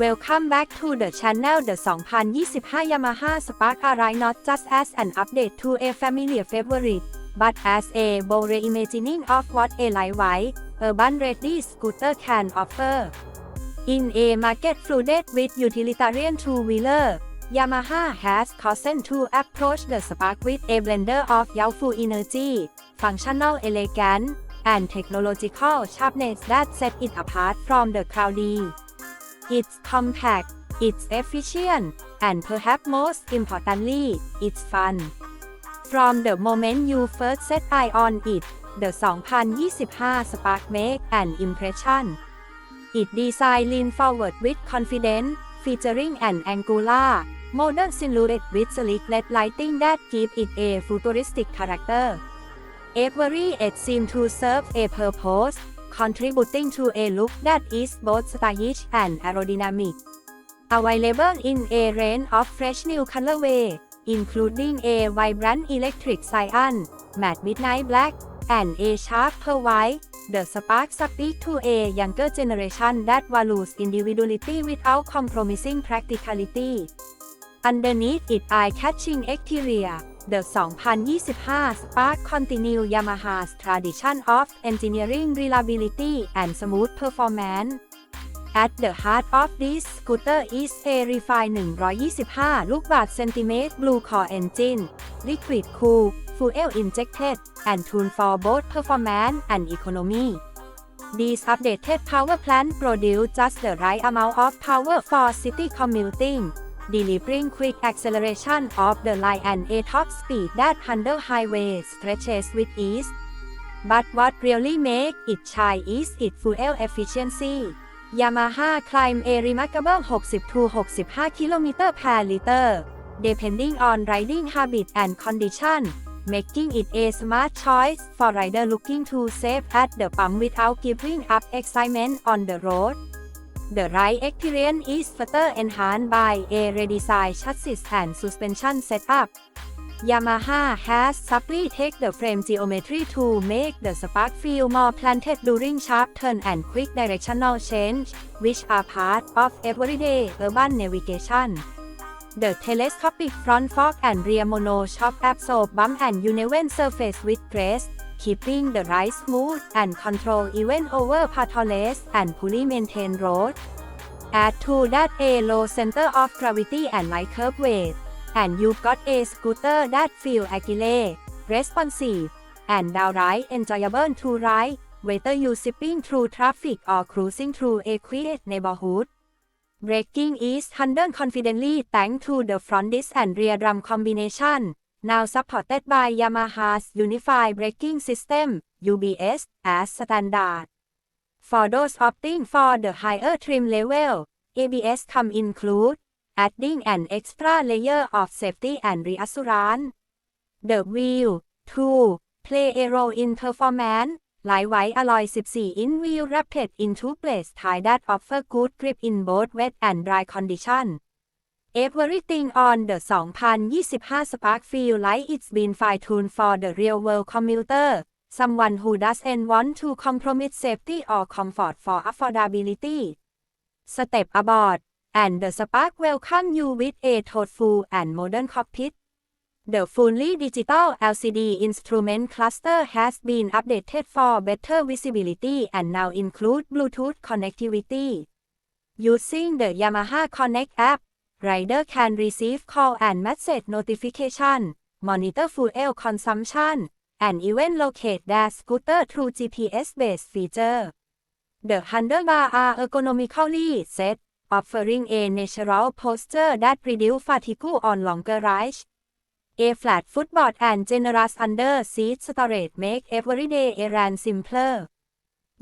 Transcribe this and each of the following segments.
Welcome back to the channel The 2025 Yamaha Spark arrive not just as an update to a familiar favorite, but as a bold reimagining of what a lightweight, urban-ready scooter can offer. In a market flooded with utilitarian two-wheeler, Yamaha has chosen to approach the Spark with a blender of youthful energy, functional elegance, and technological sharpness that set it apart from the crowd. It's compact, it's efficient, and perhaps most importantly, it's fun. From the moment you first set eye on it, the 2025 Spark make an impression. It design lean forward with confidence, featuring an angular, modern silhouette with sleek LED lighting that give it a futuristic character. Every edge seems to serve a purpose, contributing to a look that is both stylish and aerodynamic. Available in a range of fresh new colorway, including a vibrant electric cyan, matte midnight black, and a sharp pearl white, the Spark speaks to a younger generation that values individuality without compromising practicality. Underneath its eye-catching exterior, the 2025 Spark continue Yamaha's tradition of engineering reliability and smooth performance. At the heart of this scooter is a refined 125 ลูกบาศก์เซนติเมตร Blue Core Engine, liquid cool, fuel injected, and tuned for both performance and economy. This updated power plant produce just the right amount of power for city commuting, delivering quick acceleration of the line and a top speed that handle highway stretches with ease. But what really makes it shine is its fuel efficiency. Yamaha climb a remarkable 60-65 km per liter, depending on riding habit and condition, making it a smart choice for rider looking to save at the pump without giving up excitement on the road. The ride experience is further enhanced by a redesigned chassis and suspension setup. Yamaha has subtly take the frame geometry to make the spark feel more planted during sharp turn and quick directional change, which are part of everyday urban navigation. The telescopic front fork and rear monoshock absorb bump and uneven surface with grace, keeping the ride smooth and control even over potholes and poorly maintained road. Add to that a low center of gravity and light curve weight, and you've got a scooter that feel agile, responsive, and downright enjoyable to ride, whether you're zipping through traffic or cruising through a quiet neighborhood. Braking is handled confidently thanks to the front disc and rear drum combination, now supported by Yamaha's Unified Braking System, UBS, as standard. For those opting for the higher trim level, ABS come include, adding an extra layer of safety and reassurance. The wheel, too, play a role in performance. Lightweight alloy 14-inch wheel wrapped into place tie that offer good grip in both wet and dry condition. Everything on the 2025 Spark feel like it's been fine-tuned for the real-world commuter, someone who doesn't want to compromise safety or comfort for affordability. Step aboard, and the Spark welcome you with a thoughtful and modern cockpit. The fully digital LCD instrument cluster has been updated for better visibility and now include Bluetooth connectivity. Using the Yamaha Connect app, rider can receive call and message notification, monitor fuel consumption, and even locate their scooter through GPS-based feature. The handlebar are ergonomically set, offering a natural posture that reduce fatigue on longer rides. A flat footboard and generous under-seat storage make everyday errand simpler.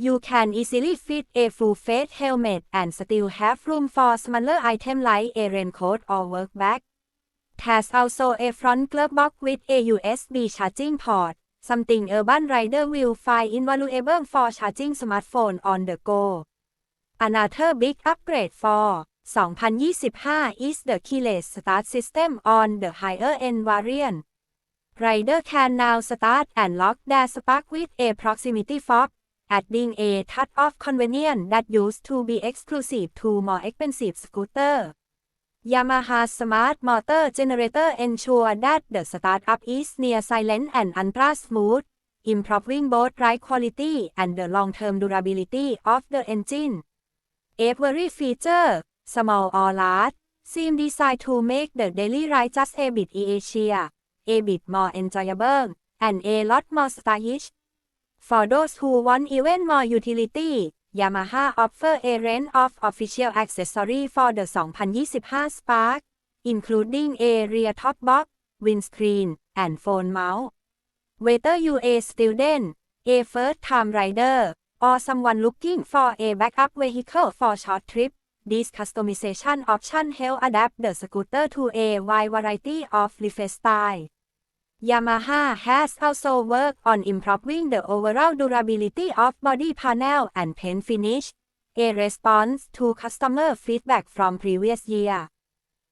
You can easily fit a full-face helmet and still have room for smaller items like a raincoat or work bag. There's also a front glove box with a USB charging port, something urban rider will find invaluable for charging smartphone on the go. Another big upgrade for 2025 is the keyless start system on the higher-end variant. Rider can now start and lock their spark with a proximity fob, adding a touch of convenience that used to be exclusive to more expensive scooter. Yamaha Smart Motor Generator ensure that the startup is near silent and ultra smooth, improving both ride quality and the long-term durability of the engine. Every feature, small or large, seem designed to make the daily ride just a bit easier, a bit more enjoyable, and a lot more stylish. For those who want even more utility, Yamaha offer a range of official accessories for the 2025 Spark, including a rear top box, windscreen, and phone mount. Whether you a student, a first-time rider, or someone looking for a backup vehicle for short trip, this customization option help adapt the scooter to a wide variety of life style. Yamaha has also worked on improving the overall durability of body panel and paint finish, a response to customer feedback from previous year.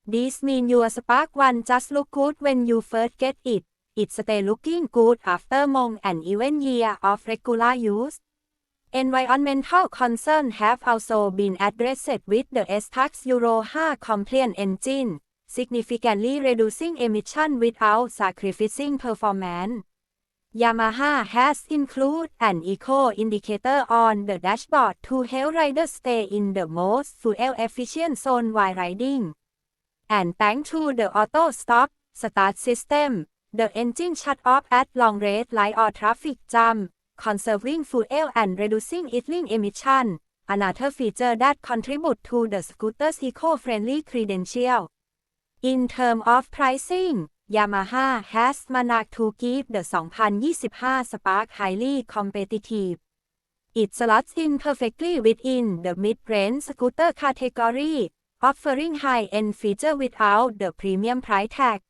This means your Spark 1 just look good when you first get it. It stay looking good after month and even year of regular use. Environmental concerns have also been addressed with the S-Tax Euro 5 compliant engine, significantly reducing emission without sacrificing performance. Yamaha has included an eco indicator on the dashboard to help riders stay in the most fuel-efficient zone while riding. And thanks to the auto stop start system, the engine shut off at long red light or traffic jam, conserving fuel and reducing idling emission, another feature that contributes to the scooter's eco-friendly credential. In terms of pricing, Yamaha has managed to keep the 2025 Spark highly competitive. It slots in perfectly within the mid-range scooter category, offering high-end features without the premium price tag.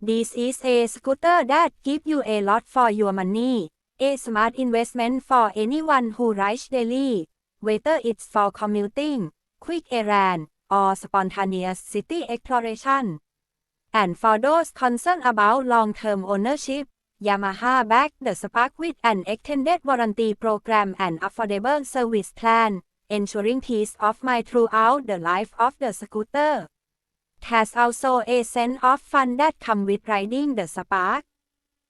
This is a scooter that gives you a lot for your money, a smart investment for anyone who rides daily, whether it's for commuting, quick errand, or spontaneous city exploration. And for those concerned about long-term ownership, Yamaha backed the Spark with an extended warranty program and affordable service plan, ensuring peace of mind throughout the life of the scooter. There's also a sense of fun that comes with riding the Spark.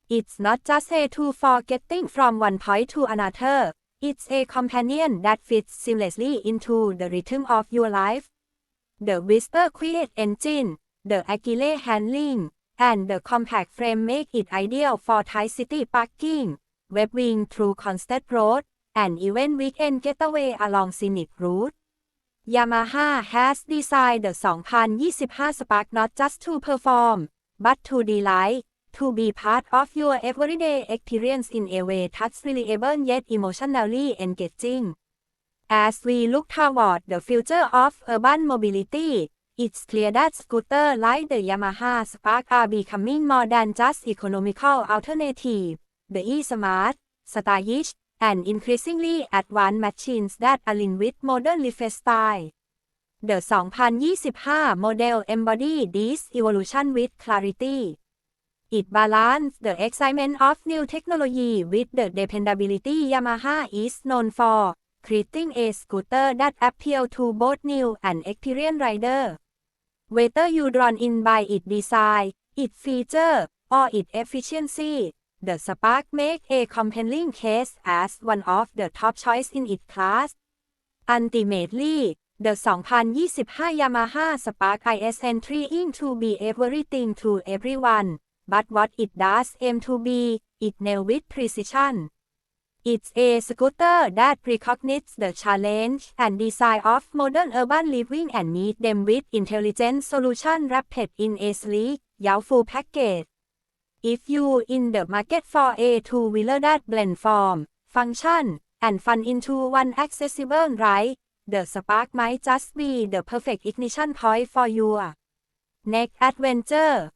It's not just a tool for getting from one point to another, it's a companion that fits seamlessly into the rhythm of your life the Whisper Quiet engine, the Agile handling, and the compact frame make it ideal for tight city parking, webbing through constant road, and even weekend getaway along scenic route. Yamaha has designed the 2025 Spark not just to perform, but to delight, to be part of your everyday experience in a way that's reliable yet emotionally engaging. As we look toward the future of urban mobility, it's clear that scooters like the Yamaha Spark are becoming more than just economical alternative. The e-smart, stylish, and increasingly advanced machines that align with modern lifestyle. The 2025 model embody this evolution with clarity. It balances the excitement of new technology with the dependability Yamaha is known for creating a scooter that appeal to both new and experienced rider. Whether you drawn in by its design, its feature, or its efficiency, the Spark make a compelling case as one of the top choice in its class. Ultimately, the 2025 Yamaha Spark is entering to be everything to everyone, but what it does aim to be, it nails with precision. It's a scooter that recognizes the challenge and design of modern urban living and meet them with intelligent solution wrapped in a sleek, full package. If you in the market for a two-wheeler that blend form, function, and fun into one accessible ride, the Spark might just be the perfect ignition point for your next adventure.